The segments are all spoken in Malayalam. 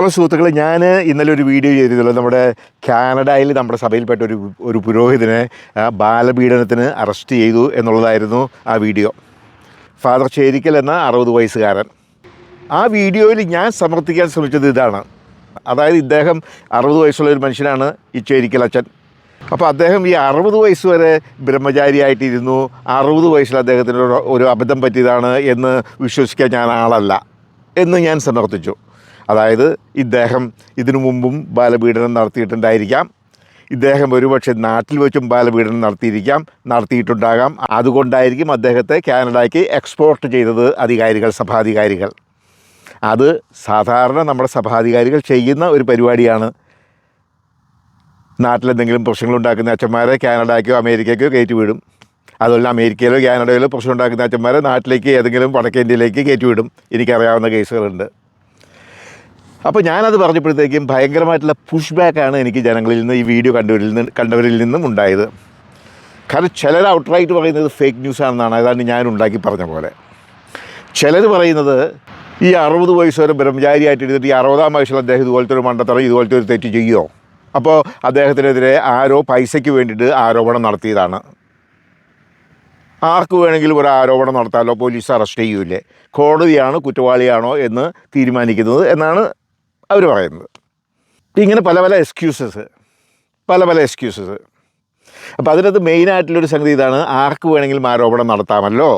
ഹലോ സുഹൃത്തുക്കളെ ഞാൻ ഇന്നലെ ഒരു വീഡിയോ ചെയ്തിരുന്നല്ലോ. നമ്മുടെ കാനഡയിൽ നമ്മുടെ സഭയിൽപ്പെട്ട ഒരു ഒരു പുരോഹിതനെ ബാലപീഡനത്തിന് അറസ്റ്റ് ചെയ്തു എന്നുള്ളതായിരുന്നു ആ വീഡിയോ. ഫാദർ ചേരിക്കൽ എന്ന അറുപത് വയസ്സുകാരൻ. ആ വീഡിയോയിൽ ഞാൻ സമർത്ഥിക്കാൻ ശ്രമിച്ചത് ഇതാണ്. അതായത് ഇദ്ദേഹം അറുപത് വയസ്സുള്ള ഒരു മനുഷ്യനാണ് ഈ ചേരിക്കൽ അച്ഛൻ. അപ്പോൾ അദ്ദേഹം ഈ അറുപത് വയസ്സ് വരെ ബ്രഹ്മചാരിയായിട്ടിരുന്നു. അറുപത് വയസ്സിൽ അദ്ദേഹത്തിന് ഒരു അബദ്ധം പറ്റിയതാണ് എന്ന് വിശ്വസിക്കാൻ ഞാൻ ആളല്ല എന്ന് ഞാൻ സമർത്ഥിച്ചു. അതായത് ഇദ്ദേഹം ഇതിനു മുമ്പും ബാലപീഡനം നടത്തിയിട്ടുണ്ടായിരിക്കാം. ഇദ്ദേഹം ഒരുപക്ഷെ നാട്ടിൽ വെച്ചും ബാലപീഡനം നടത്തിയിരിക്കാം നടത്തിയിട്ടുണ്ടാകാം. അതുകൊണ്ടായിരിക്കും അദ്ദേഹത്തെ കാനഡയ്ക്ക് എക്സ്പോർട്ട് ചെയ്തത് അധികാരികൾ സഭാധികാരികൾ. അത് സാധാരണ നമ്മുടെ സഭാധികാരികൾ ചെയ്യുന്ന ഒരു പരിപാടിയാണ്. നാട്ടിലെന്തെങ്കിലും പ്രശ്നങ്ങൾ ഉണ്ടാക്കുന്ന അച്ഛന്മാരെ കാനഡയ്ക്കോ അമേരിക്കയ്ക്കോ കയറ്റി വിടും. അതുപോലെ അമേരിക്കയിലോ കാനഡയിലോ പ്രശ്നം ഉണ്ടാക്കുന്ന അച്ഛന്മാരെ നാട്ടിലേക്ക് ഏതെങ്കിലും വടക്കേ ഇന്ത്യയിലേക്ക് കയറ്റി വിടും. എനിക്കറിയാവുന്ന കേസുകളുണ്ട്. അപ്പോൾ ഞാനത് പറഞ്ഞപ്പോഴത്തേക്കും ഭയങ്കരമായിട്ടുള്ള പുഷ് ബാക്കാണ് എനിക്ക് ജനങ്ങളിൽ നിന്ന് ഈ വീഡിയോ കണ്ടവരിൽ നിന്ന് കണ്ടവരിൽ നിന്നും ഉണ്ടായത്. കാരണം ചിലർ ഔട്ട്റൈറ്റ് പറയുന്നത് ഫേക്ക് ന്യൂസ് ആണെന്നാണ്. അതാണ് ഞാൻ ഉണ്ടാക്കി പറഞ്ഞ പോലെ. ചിലർ പറയുന്നത് ഈ അറുപത് വയസ്സ് വരെ ബ്രഹ്മചാരിയായിട്ട് എഴുതിട്ട് ഈ അറുപതാം വയസ്സിൽ അദ്ദേഹം ഇതുപോലത്തെ ഒരു മണ്ടത്തറ ഇതുപോലത്തെ ഒരു തെറ്റ് ചെയ്യുമോ അപ്പോൾ അദ്ദേഹത്തിനെതിരെ ആരോ പൈസയ്ക്ക് വേണ്ടിയിട്ട് ആരോപണം നടത്തിയതാണ്. ആർക്ക് വേണമെങ്കിലും ഒരു ആരോപണം നടത്താലോ പോലീസ് അറസ്റ്റ് ചെയ്യൂലേ കോടതിയാണ് കുറ്റവാളിയാണോ എന്ന് തീരുമാനിക്കുന്നത് എന്നാണ് അവർ പറയുന്നത്. ഇങ്ങനെ പല പല എക്സ്ക്യൂസസ് പല പല എക്സ്ക്യൂസസ് അപ്പോൾ അതിനകത്ത് മെയിനായിട്ടുള്ളൊരു സംഗതി ഇതാണ് ആർക്ക് വേണമെങ്കിലും ആരോപണം നടത്താമല്ലോ?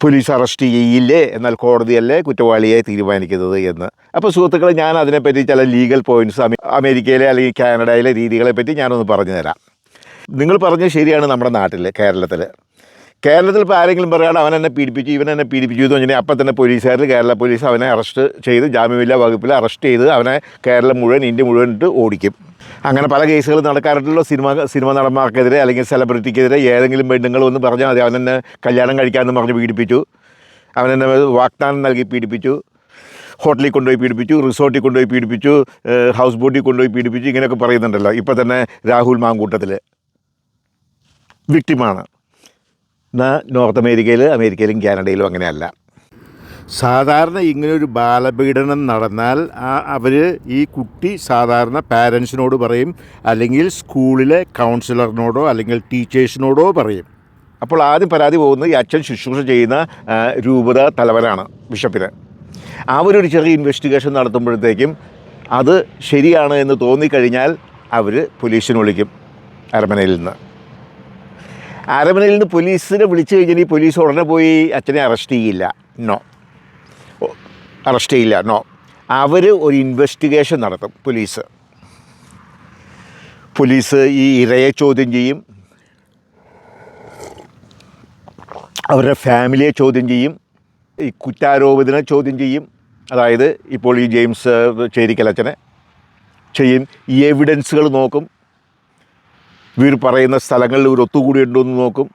പോലീസ് അറസ്റ്റ് ചെയ്യില്ലേ? എന്നാൽ കോടതിയല്ലേ കുറ്റവാളിയെ തീരുമാനിക്കുന്നത് എന്ന്. അപ്പോൾ സുഹൃത്തുക്കളെ ഞാൻ അതിനെപ്പറ്റി ചില ലീഗൽ പോയിന്റ്സ് അമേരിക്കയിലെ അല്ലെങ്കിൽ കാനഡയിലെ രീതികളെപ്പറ്റി ഞാനൊന്ന് പറഞ്ഞു തരാം നിങ്ങൾ പറഞ്ഞത് ശരിയാണ് നമ്മുടെ നാട്ടിൽ കേരളത്തിൽ കേരളത്തിൽ ഇപ്പോൾ ആരെങ്കിലും പറയുകയാണ് അവൻ എന്നെ പീഡിപ്പിച്ചു ഇവൻ എന്നെ പീഡിപ്പിച്ചു എന്ന് പറഞ്ഞാൽ അപ്പം തന്നെ പോലീസുകാർ കേരള പോലീസ് അവനെ അറസ്റ്റ് ചെയ്ത് ജാമ്യമില്ലാ വകുപ്പിൽ അറസ്റ്റ് ചെയ്ത് അവനെ കേരളം മുഴുവൻ ഇന്ത്യ മുഴുവൻ ഇട്ട് ഓടിക്കും. അങ്ങനെ പല കേസുകൾ നടക്കാറുണ്ടല്ലോ. സിനിമ സിനിമ നടന്മാർക്കെതിരെ അല്ലെങ്കിൽ സെലിബ്രിറ്റിക്കെതിരെ ഏതെങ്കിലും പെണ്ണുങ്ങൾ ഒന്ന് പറഞ്ഞാൽ മതി അവനെന്നെ കല്യാണം കഴിക്കാമെന്ന് പറഞ്ഞ് പീഡിപ്പിച്ചു. അവനെന്നെ വാഗ്ദാനം നൽകി പീഡിപ്പിച്ചു. ഹോട്ടലിൽ കൊണ്ടുപോയി പീഡിപ്പിച്ചു റിസോർട്ടിൽ കൊണ്ടുപോയി പീഡിപ്പിച്ചു ഹൗസ് ബോട്ടിൽ കൊണ്ടുപോയി പീഡിപ്പിച്ചു ഇങ്ങനെയൊക്കെ പറയുന്നുണ്ടല്ലോ. ഇപ്പം തന്നെ രാഹുൽ മാങ്കൂട്ടത്തിൽ വിക്ടിമാണ്. എന്നാൽ നോർത്ത് അമേരിക്കയിൽ അമേരിക്കയിലും കാനഡയിലും അങ്ങനെയല്ല. സാധാരണ ഇങ്ങനൊരു ബാലപീഡനം നടന്നാൽ അവർ ഈ കുട്ടി സാധാരണ പാരൻസിനോട് പറയും അല്ലെങ്കിൽ സ്കൂളിലെ കൗൺസിലറിനോടോ അല്ലെങ്കിൽ ടീച്ചേഴ്സിനോടോ പറയും. അപ്പോൾ ആദ്യം പരാതി പോകുന്നത് ഈ അച്ഛൻ ശുശ്രൂഷ ചെയ്യുന്ന രൂപത തലവനാണ് ബിഷപ്പിന്. അവരൊരു ചെറിയ ഇൻവെസ്റ്റിഗേഷൻ നടത്തുമ്പോഴത്തേക്കും അത് ശരിയാണ് എന്ന് തോന്നിക്കഴിഞ്ഞാൽ അവർ പോലീസിനെ വിളിക്കും അരമനയിൽ നിന്ന്. അരമനയിൽ നിന്ന് പോലീസിനെ വിളിച്ചു കഴിഞ്ഞാൽ ഈ പോലീസ് ഉടനെ പോയി അച്ഛനെ അറസ്റ്റ് ചെയ്യില്ല. നോ. അറസ്റ്റ് ചെയ്യില്ല. നോ. അവർ ഒരു ഇൻവെസ്റ്റിഗേഷൻ നടത്തും പോലീസ്. പോലീസ് ഈ ഇരയെ ചോദ്യം ചെയ്യും. അവരുടെ ഫാമിലിയെ ചോദ്യം ചെയ്യും. ഈ കുറ്റാരോപിതനെ ചോദ്യം ചെയ്യും. അതായത് ഇപ്പോൾ ഈ ജെയിംസ് ചേരിക്കലച്ചനെ ചെയ്യും. ഈ എവിഡൻസുകൾ നോക്കും. ഇവർ പറയുന്ന സ്ഥലങ്ങളിൽ ഒരു ഒത്തുകൂടിയുണ്ടോ എന്ന് നോക്കും.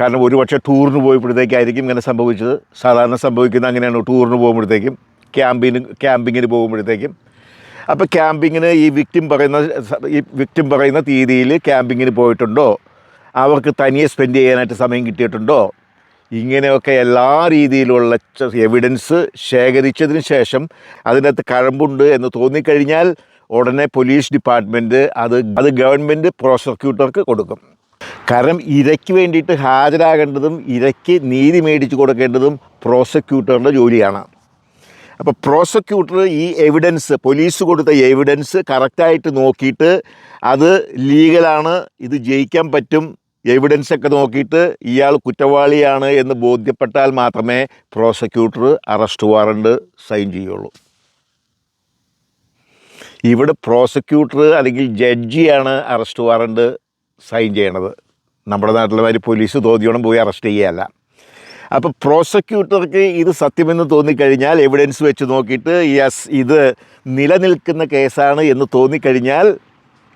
കാരണം ഒരുപക്ഷെ ടൂറിന് പോയപ്പോഴത്തേക്കായിരിക്കും ഇങ്ങനെ സംഭവിച്ചത്. സാധാരണ സംഭവിക്കുന്ന അങ്ങനെയാണ്. ടൂറിന് പോകുമ്പോഴത്തേക്കും ക്യാമ്പിന് ക്യാമ്പിങ്ങിന് പോകുമ്പോഴത്തേക്കും. അപ്പോൾ ക്യാമ്പിങ്ങിന് ഈ വിക്ടിം പറയുന്ന ഈ വിക്ടിം പറയുന്ന തീയതിയിൽ ക്യാമ്പിങ്ങിന് പോയിട്ടുണ്ടോ? അവർക്ക് തനിയെ സ്പെൻഡ് ചെയ്യാനായിട്ട് സമയം കിട്ടിയിട്ടുണ്ടോ? ഇങ്ങനെയൊക്കെ എല്ലാ രീതിയിലുള്ള എവിഡൻസ് ശേഖരിച്ചതിന് ശേഷം അതിനകത്ത് കഴമ്പുണ്ട് എന്ന് തോന്നിക്കഴിഞ്ഞാൽ ഉടനെ പോലീസ് ഡിപ്പാർട്ട്മെന്റ് അത് അത് ഗവൺമെന്റ് പ്രോസിക്യൂട്ടർക്ക് കൊടുക്കും. കാരണം ഇരയ്ക്ക് വേണ്ടിയിട്ട് ഹാജരാകേണ്ടതും ഇരയ്ക്ക് നീതി മേടിച്ചു കൊടുക്കേണ്ടതും പ്രോസിക്യൂട്ടറുടെ ജോലിയാണ്. അപ്പോൾ പ്രോസിക്യൂട്ടർ ഈ എവിഡൻസ് പോലീസ് കൊടുത്ത എവിഡൻസ് കറക്റ്റായിട്ട് നോക്കിയിട്ട് അത് ലീഗലാണ് ഇത് ജയിക്കാൻ പറ്റും എവിഡൻസ് ഒക്കെ നോക്കിയിട്ട് ഇയാൾ കുറ്റവാളിയാണ് എന്ന് ബോധ്യപ്പെട്ടാൽ മാത്രമേ പ്രോസിക്യൂട്ടർ അറസ്റ്റ് വാറണ്ട് സൈൻ ചെയ്യുള്ളൂ. ഇവിടെ പ്രോസിക്യൂട്ടർ അല്ലെങ്കിൽ ജഡ്ജിയാണ് അറസ്റ്റ് വാറണ്ട് സൈൻ ചെയ്യണത്. നമ്മുടെ നാട്ടിലെ മാതിരി പോലീസ് തോതിയോണം പോയി അറസ്റ്റ് ചെയ്യുകയല്ല അപ്പോൾ പ്രോസിക്യൂട്ടർക്ക് ഇത് സത്യമെന്ന് തോന്നിക്കഴിഞ്ഞാൽ എവിഡൻസ് വെച്ച് നോക്കിയിട്ട് യെസ് ഇത് നിലനിൽക്കുന്ന കേസാണ് എന്ന് തോന്നിക്കഴിഞ്ഞാൽ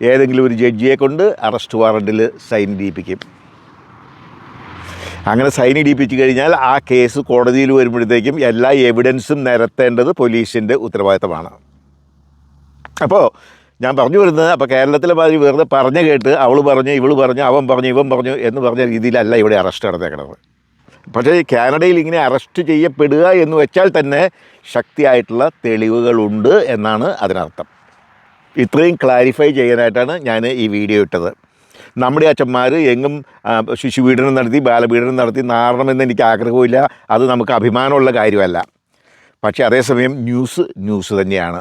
ഏതെങ്കിലും ഒരു ജഡ്ജിയെ കൊണ്ട് അറസ്റ്റ് വാറണ്ടിൽ സൈൻ ചെയ്യിപ്പിക്കും അങ്ങനെ സൈൻ ഇടിപ്പിച്ച് കഴിഞ്ഞാൽ ആ കേസ് കോടതിയിൽ വരുമ്പോഴത്തേക്കും എല്ലാ എവിഡൻസും നിരത്തേണ്ടത് പോലീസിന്റെ ഉത്തരവാദിത്തമാണ്. അപ്പോൾ ഞാൻ പറഞ്ഞു വരുന്നത് അപ്പോൾ കേരളത്തിലെ മാതിരി വെറുതെ പറഞ്ഞു കേട്ട് അവൾ പറഞ്ഞു ഇവൾ പറഞ്ഞു അവൻ പറഞ്ഞു ഇവൻ പറഞ്ഞു എന്ന് പറഞ്ഞ രീതിയിലല്ല ഇവിടെ അറസ്റ്റ് നടന്നേക്കണത്. പക്ഷേ കാനഡയിൽ ഇങ്ങനെ അറസ്റ്റ് ചെയ്യപ്പെടുക എന്ന് വെച്ചാൽ തന്നെ ശക്തിയായിട്ടുള്ള തെളിവുകളുണ്ട് എന്നാണ് അതിനർത്ഥം. ഇത്രയും ക്ലാരിഫൈ ചെയ്യാനായിട്ടാണ് ഞാൻ ഈ വീഡിയോ ഇട്ടത്. നമ്മുടെ അച്ഛന്മാർ എങ്ങും ശിശുപീഡനം നടത്തി ബാലപീഡനം നടത്തി നാറണമെന്ന് എനിക്ക് ആഗ്രഹമില്ല അത് നമുക്ക് അഭിമാനമുള്ള കാര്യമല്ല. പക്ഷേ അതേസമയം ന്യൂസ് ന്യൂസ് തന്നെയാണ്.